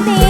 me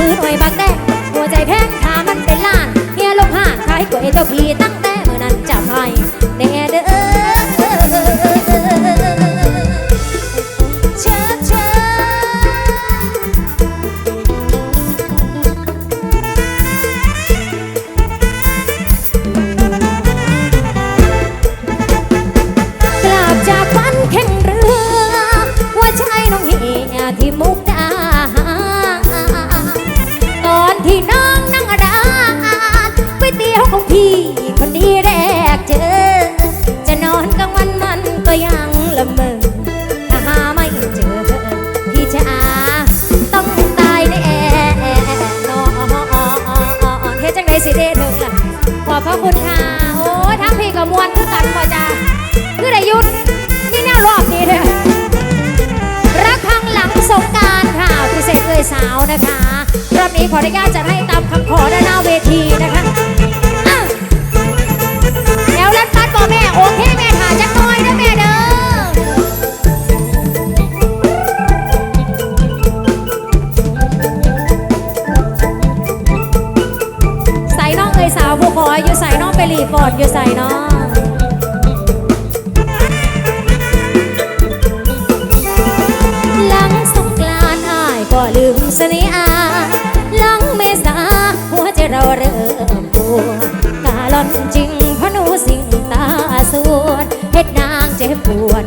ซื้อหน่วยบังแดงหัวใจแพงขามันเป็นล้านเฮียลงห้างขายก๋วยเจ้ายวผีตั้งแต่ พี่คนดีแรกเจอ จะนอนกลางวันมันก็ยังละเมอหาไม่เจอพี่จะอาต้องตายแน่นอนเฮจังไดสิดเถิงล่ะขอบพระคุณค่ะโอ้ทั้งพี่กับมวลคือกันพอจ้าคือได้ยุดนี่แนวรอบนี้เลยรักครั้งหลังสงการค่ะพิเศษเลยสาวนะคะรอบนี้ขออนุญาตจะให้ตามคำขอด้านหน้าเวทีนะคะ ไปรีพอร์ตอยู่ใส่เนาะหลังสงกรานต์อายก็ลืมเสน่หาหลังเมษาหัวใจเราเริ่มปวดกาลอนจริงพระนูสิ่งตาสวดเฮ็ดนางเจ็บปวด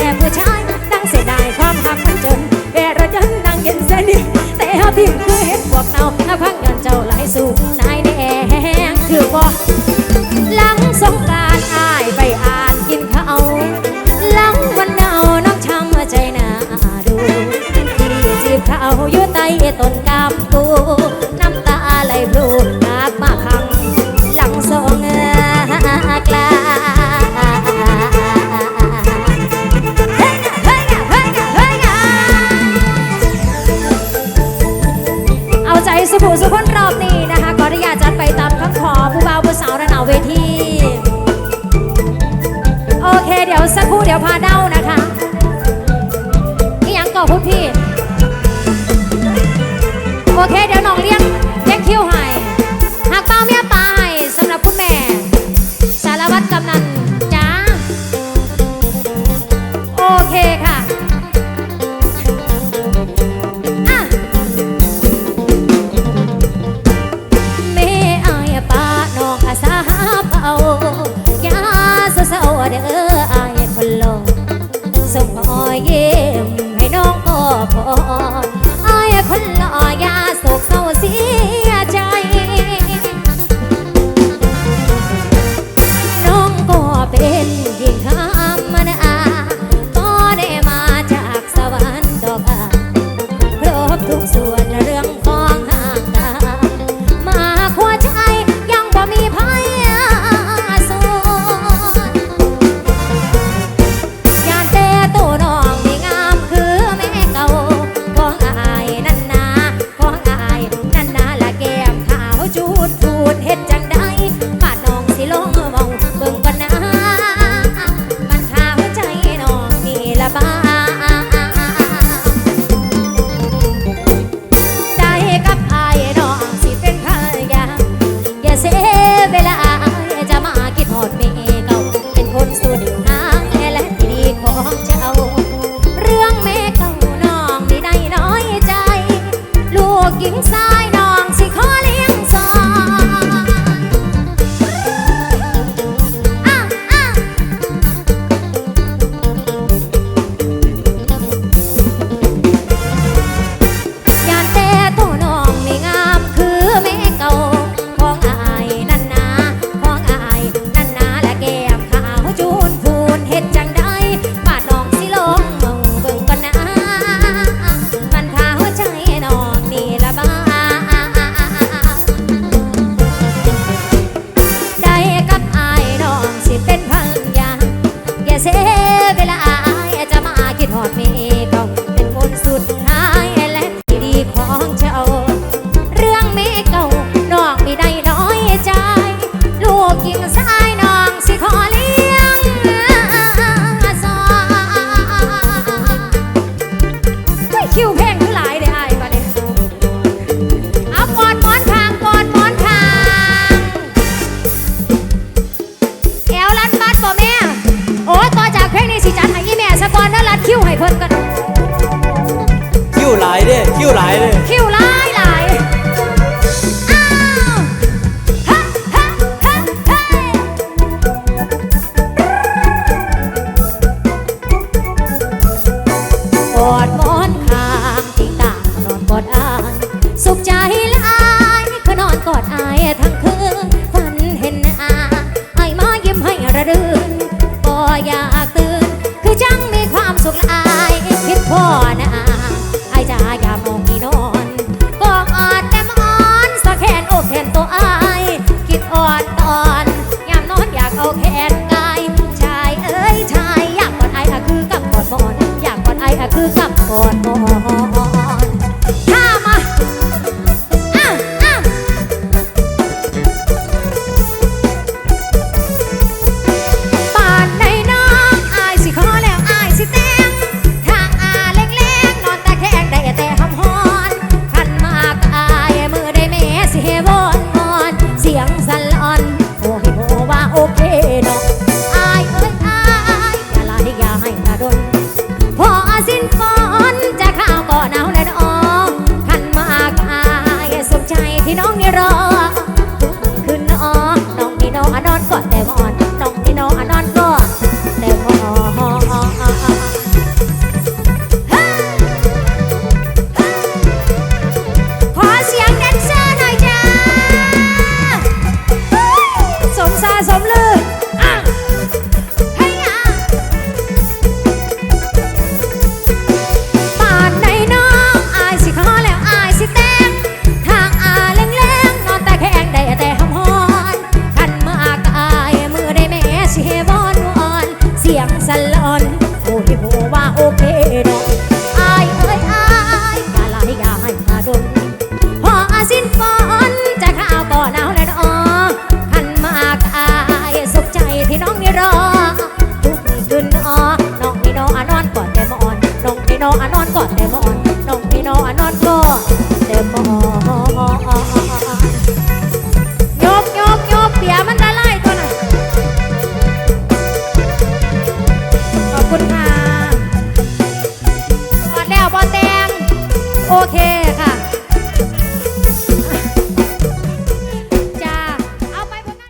แต่ผู้ชายนั่งเสียดายความหักมันจนแก่รถยนต์นั่งเย็นสนิทแต่หาพิมพ์คือเห็นพวกเนาถ้าพังย้อนเจ้าไหลสู่นายแดงคือบอหลังสงการอายไปอ่านกินข้าวหลังวันเนาน้องช้ำใจหนาดูที่จีบเขาอยู่ใต้ต้นก oh, oh. oh. taught me. หลายเลยคิวหลายหลายอ้าวฮะฮะฮะเฮ้กอดมอนข้างที่ต่างนอนกอดอายสุขใจละอายก็นอนกอดอายทั้งคืนฝันเห็นอายอ้ยมายิ้มให้ระรื่นบ่อยากตื่นคือจังมีความสุขละาย for นี่รอขึ้นนอนน้องนี่นอนนอนก่อนแต่วอน